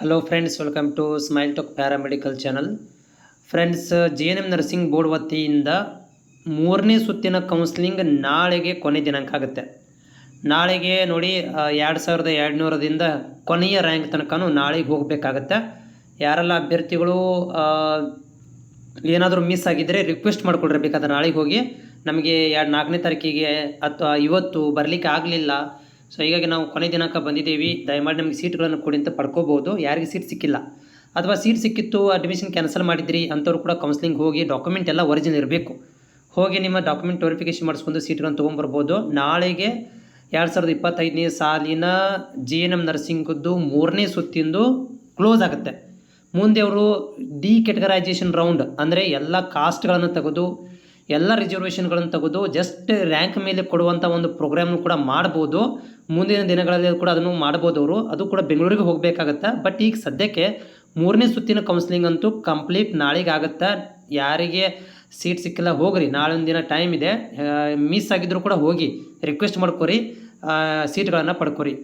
Hello friends welcome to smile talk paramedical channel friends G N M nursing board ವತಿಯಿಂದ ಮೂರನೇ ಸುತ್ತಿನ counselling ನಾಳೆಗೆ ಕೊನೆ ದಿನಾಂಕ ಆಗುತ್ತೆ. ನಾಳೆಗೆ ನೋಡಿ ಎರಡು ಸಾವಿರದ ಎರಡುನೂರದಿಂದ ಕೊನೆಯ ರ್ಯಾಂಕ್ ತನಕನೂ ನಾಳೆಗೆ ಹೋಗಬೇಕಾಗತ್ತೆ. ಯಾರೆಲ್ಲ ಅಭ್ಯರ್ಥಿಗಳು ಏನಾದರೂ ಮಿಸ್ ಆಗಿದ್ದರೆ ರಿಕ್ವೆಸ್ಟ್ ಮಾಡ್ಕೊಳ್ರಿ ಬೇಕಾದ್ರೆ ನಾಳೆಗೆ ಹೋಗಿ. ನಮಗೆ ಎರಡು ನಾಲ್ಕನೇ ತಾರೀಕಿಗೆ, ಅಥವಾ ಇವತ್ತು ಬರಲಿಕ್ಕೆ ಆಗಲಿಲ್ಲ. ಸೊ ಹೀಗಾಗಿ ನಾವು ಕೊನೆ ದಿನಾಂಕ ಬಂದಿದ್ದೀವಿ. ದಯಮಾಡಿ ನಮಗೆ ಸೀಟ್ಗಳನ್ನು ಕೊಡಿ ಅಂತ ಪಡ್ಕೋಬೋದು ಯಾರಿಗೆ ಸೀಟ್ ಸಿಕ್ಕಿಲ್ಲ. ಅಥವಾ ಸೀಟ್ ಸಿಕ್ಕಿತ್ತು ಅಡ್ಮಿಷನ್ ಕ್ಯಾನ್ಸಲ್ ಮಾಡಿದ್ರಿ ಅಂಥವ್ರು ಕೂಡ ಕೌನ್ಸಿಲಿಂಗ್ ಹೋಗಿ ಡಾಕ್ಯುಮೆಂಟ್ ಎಲ್ಲ ಒರಿಜಿನಲ್ ಇರಬೇಕು. ಹೋಗಿ ನಿಮ್ಮ ಡಾಕ್ಯುಮೆಂಟ್ ವೆರಿಫಿಕೇಶನ್ ಮಾಡಿಸ್ಕೊಂಡು ಸೀಟ್ಗಳನ್ನು ತೊಗೊಂಬರ್ಬೋದು. ನಾಳೆಗೆ ಎರಡು ಸಾವಿರದ ಇಪ್ಪತ್ತೈದನೇ ಸಾಲಿನ ಜಿ ಎನ್ ಎಂ ನರ್ಸಿಂಗದ್ದು ಮೂರನೇ ಸುತ್ತಿಂದು ಕ್ಲೋಸ್ ಆಗುತ್ತೆ. ಮುಂದೆ ಅವರು ಡಿ ಕೆಟಗರೈಜೇಷನ್ ರೌಂಡ್ ಅಂದರೆ ಎಲ್ಲ ಕಾಸ್ಟ್ಗಳನ್ನು ತೆಗೆದು ಎಲ್ಲ ರಿಸರ್ವೇಷನ್ಗಳನ್ನು ತೆಗೆದು ಜಸ್ಟ್ ರ್ಯಾಂಕ್ ಮೇಲೆ ಕೊಡುವಂಥ ಒಂದು ಪ್ರೋಗ್ರಾಮ್ ಕೂಡ ಮಾಡ್ಬೋದು. ಮುಂದಿನ ದಿನಗಳಲ್ಲಿ ಕೂಡ ಅದನ್ನು ಮಾಡ್ಬೋದು ಅವರು. ಅದು ಕೂಡ ಬೆಂಗಳೂರಿಗೆ ಹೋಗಬೇಕಾಗತ್ತೆ? ಬಟ್ ಈಗ ಸದ್ಯಕ್ಕೆ ಮೂರನೇ ಸುತ್ತಿನ ಕೌನ್ಸಿಲಿಂಗ್ ಅಂತೂ ಕಂಪ್ಲೀಟ್ ನಾಳೆಗೆ ಆಗುತ್ತಾ? ಯಾರಿಗೆ ಸೀಟ್ ಸಿಕ್ಕಿಲ್ಲ ಹೋಗ್ರಿ ನಾಳೆ ಒಂದು ದಿನ ಟೈಮ್ ಇದೆ. ಮಿಸ್ ಆಗಿದ್ದರೂ ಕೂಡ ಹೋಗಿ ರಿಕ್ವೆಸ್ಟ್ ಮಾಡ್ಕೊರಿ ಸೀಟ್ಗಳನ್ನು ಪಡ್ಕೊರಿ.